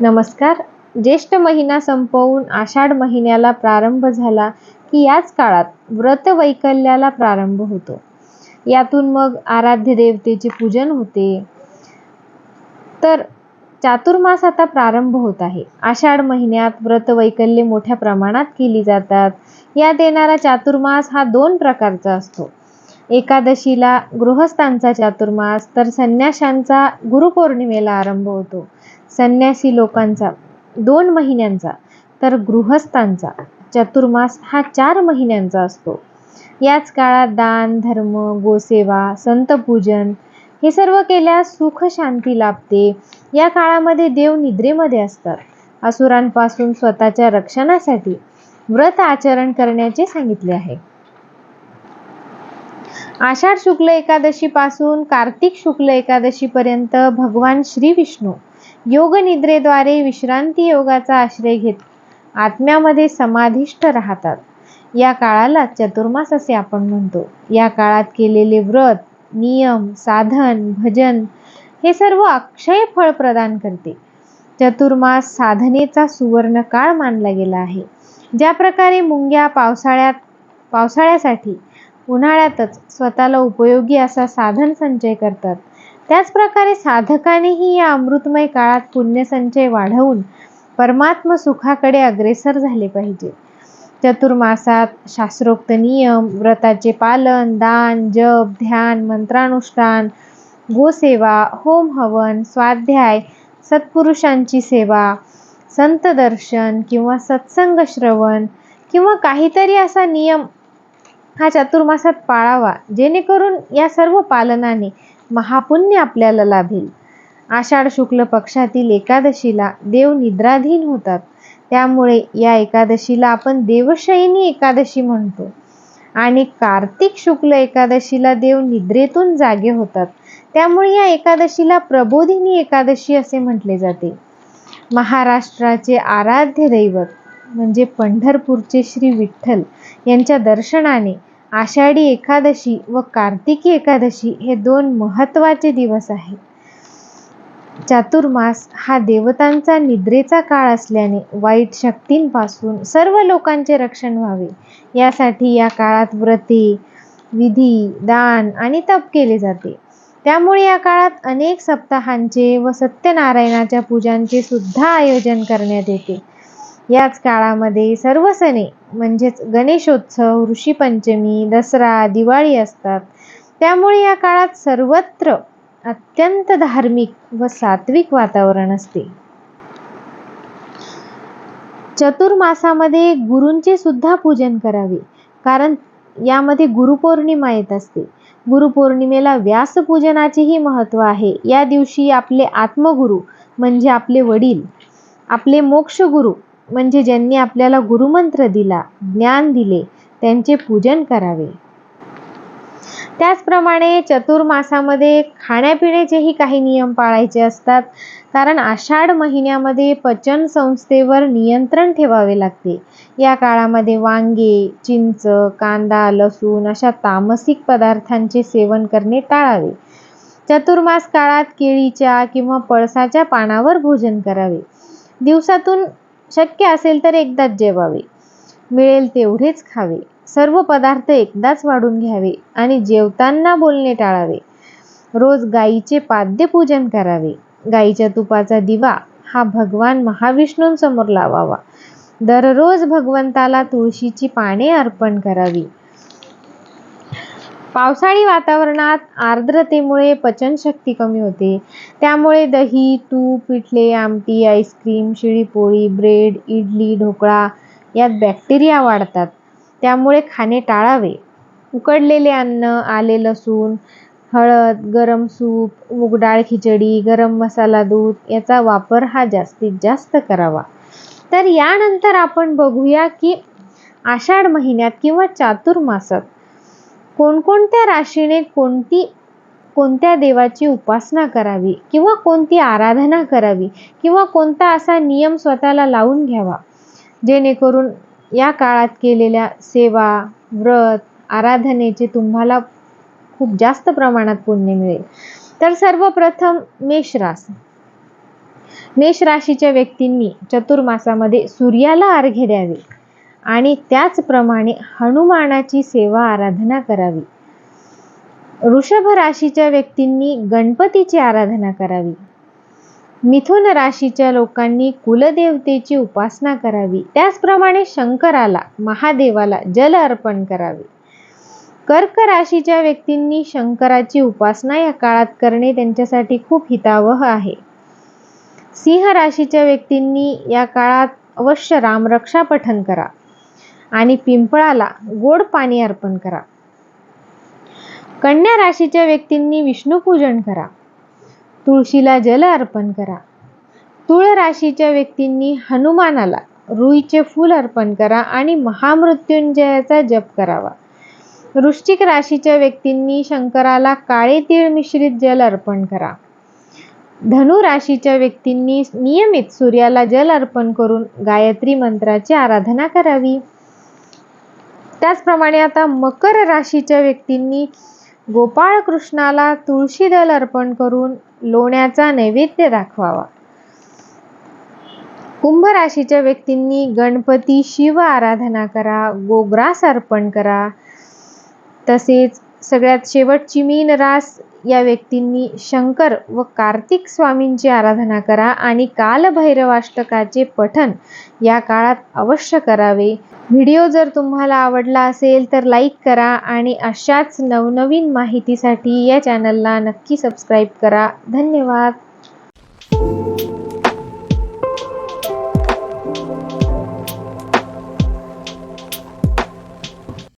नमस्कार. ज्येष्ठ महिना संपवून आषाढ महिन्याला प्रारंभ झाला की याच काळात व्रतवैकल्याला प्रारंभ होतो. यातून मग आराध्य देवतेचे पूजन होते. तर चातुर्मास आता प्रारंभ होत आहे. आषाढ महिन्यात व्रतवैकल्ये मोठ्या प्रमाणात केली जातात. यात येणारा चातुर्मास हा दोन प्रकारचा असतो. एकादशीला गृहस्थांचा चातुर्मास तर संन्याशांचा गुरुपौर्णिमेला आरंभ होतो. संन्यासी लोकांचा दोन महिन्यांचा तर गृहस्थांचा चतुर्मास हा चार महिन्यांचा असतो. याच काळात दान धर्म गोसेवा संतपूजन हे सर्व केल्यास सुख शांती लाभते. या काळामध्ये देव निद्रेमध्ये असतात. असुरांपासून स्वतःच्या रक्षणासाठी व्रत आचरण करण्याचे सांगितले आहे. आषाढ शुक्ल एकादशी पासून कार्तिक शुक्ल एकादशी पर्यंत भगवान श्री विष्णू योग निद्रेद्वारे विश्रांती योगाचा आश्रय घेत आत्म्यामध्ये समाधिष्ठ राहतात. या काळाला चतुर्मास असे आपण म्हणतो. या काळात केलेले व्रत नियम साधन भजन हे सर्व अक्षय फळ प्रदान करते. चतुर्मास साधनेचा सुवर्ण काळ मानला गेला आहे. ज्या प्रकारे मुंग्या पावसाळ्यात पावसाळ्यासाठी उन्हाळ्यातच स्वतःला उपयोगी असा साधन संचय करतात. त्याचप्रकारे साधकानेही या अमृतमय काळात पुण्यसंचय वाढवून परमात्म सुखाकडे अग्रेसर झाले पाहिजे. चतुर्मासात शास्त्रोक्त नियम व्रताचे पालन दान जप ध्यान मंत्रानुष्ठान गोसेवा होम हवन स्वाध्याय सत्पुरुषांची सेवा संत दर्शन किंवा सत्संग श्रवण किंवा काहीतरी असा नियम हा चातुर्मासात पाळावा. जेणेकरून या सर्व पालनाने महापुण्य आपल्याला लाभेल. आषाढ शुक्ल पक्षातील एकादशीला देव निद्राधीन होतात. त्यामुळे या एकादशीला आपण देवशयनी एकादशी म्हणतो. आणि कार्तिक शुक्ल एकादशीला देव निद्रेतून जागे होतात. त्यामुळे या एकादशीला प्रबोधिनी एकादशी असे म्हटले जाते. महाराष्ट्राचे आराध्य दैवत म्हणजे पंढरपूरचे श्री विठ्ठल यांच्या दर्शनाने आषाढी एकादशी व कार्तिकी एकादशी हे दोन महत्त्वाचे दिवस आहेत. चातुर्मास हा देवतांचा निद्रेचा काळ असल्याने वाईट शक्तींपासून सर्व लोकांचे रक्षण व्हावे. यासाठी या काळात व्रते विधी दान आणि तप केले जाते. त्यामुळे या काळात अनेक सप्ताहांचे व सत्यनारायणाच्या पूजांचे सुद्धा आयोजन करण्यात येते. याच काळामध्ये सर्व सणे म्हणजेच गणेशोत्सव ऋषीपंचमी दसरा दिवाळी असतात. त्यामुळे या काळात सर्वत्र अत्यंत धार्मिक व सात्विक वातावरण असते. चतुर्मासामध्ये गुरूंचे सुद्धा पूजन करावे कारण यामध्ये गुरुपौर्णिमा येत असते. गुरुपौर्णिमेला व्यासपूजनाचेही महत्त्व आहे. या दिवशी आपले आत्मगुरु म्हणजे आपले वडील आपले मोक्षगुरु म्हणजे ज्यांनी आपल्याला गुरुमंत्र दिला ज्ञान दिले त्यांचे पूजन करावे. त्याचप्रमाणे चतुर्मासामध्ये खाण्यापिण्याचेही काही नियम पाळायचे असतात. कारण आषाढ महिन्यामध्ये पचन संस्थेवर नियंत्रण ठेवावे लागते. या काळामध्ये वांगे चिंच कांदा लसूण अशा तामसिक पदार्थांचे सेवन करणे टाळावे. चतुर्मास काळात केळीच्या किंवा पळसाच्या पानावर भोजन करावे. दिवसातून शक्य असेल तर एकदाच जेवावे. मिळेल तेवढेच खावे. सर्व पदार्थ एकदाच वाढून घ्यावे आणि जेवताना बोलणे टाळावे. रोज गाईचे पाद्यपूजन करावे. गाईच्या तुपाचा दिवा हा भगवान महाविष्णूंसमोर लावावा. दररोज भगवंताला तुळशीची पाने अर्पण करावी. पावसाळी वातावरणात आर्द्रतेमुळे पचनशक्ती कमी होते. त्यामुळे दही तूप पिठले आमटी आईस्क्रीम शिळीपोळी ब्रेड इडली ढोकळा यात बॅक्टेरिया वाढतात. त्यामुळे खाणे टाळावे. उकडलेले अन्न आले लसूण हळद गरम सूप मूगडाळ खिचडी गरम मसाला दूध याचा वापर हा जास्तीत जास्त करावा. तर यानंतर आपण बघूया की आषाढ महिन्यात किंवा चातुर्मासात कोणकोणत्या राशीने कोणती कोणत्या देवाची उपासना करावी किंवा कोणती आराधना करावी किंवा कोणता असा नियम स्वतःला लावून घ्यावा? जेणेकरून या काळात केलेल्या सेवा व्रत आराधनेचे तुम्हाला खूप जास्त प्रमाणात पुण्य मिळेल. तर सर्वप्रथम मेष रास मेष राशीच्या व्यक्तींनी चतुर्मासामध्ये सूर्याला अर्घ्य द्यावे. आणि त्याचप्रमाणे हनुमानाची सेवा आराधना करावी. वृषभ राशीच्या व्यक्तींनी गणपतीची आराधना करावी. मिथुन राशीच्या लोकांनी कुलदेवतेची उपासना करावी. त्याचप्रमाणे शंकराला महादेवाला जल अर्पण करावे. कर्क राशीच्या व्यक्तींनी शंकराची उपासना या काळात करणे त्यांच्यासाठी खूप हितावह आहे. सिंह राशीच्या व्यक्तींनी या काळात अवश्य रामरक्षा पठन करा. आणि पिंपळाला गोड पाणी अर्पण करा. कन्या राशीच्या व्यक्तींनी विष्णुपूजन करा. तुळशीला जल अर्पण करा. तुळ राशीच्या व्यक्तींनी हनुमानाला रुईचे फूल अर्पण करा आणि महामृत्युंजयाचा जप करावा. वृश्चिक राशीच्या व्यक्तींनी शंकराला काळे तीळ मिश्रित जल अर्पण करा. धनु राशीच्या व्यक्तींनी नियमित सूर्याला जल अर्पण करून गायत्री मंत्राची आराधना करावी. त्याचप्रमाणे आता मकर राशीच्या व्यक्तींनी गोपाळ कृष्णाला तुळशी दल अर्पण करून लोण्याचा नैवेद्य दाखवावा. कुंभ राशीच्या व्यक्तींनी गणपती शिव आराधना करा गोग्रास अर्पण करा. तसेच सगळ्यात शेवटची मीन रास या व्यक्तींनी शंकर व कार्तिक स्वामींची आराधना करा आणि कालभैरवाष्टकाचे पठन या काळात अवश्य करावे. व्हिडिओ जर तुम्हाला आवडला असेल तर लाईक करा आणि अशाच नवनवीन माहितीसाठी या चॅनलला नक्की सबस्क्राईब करा. धन्यवाद.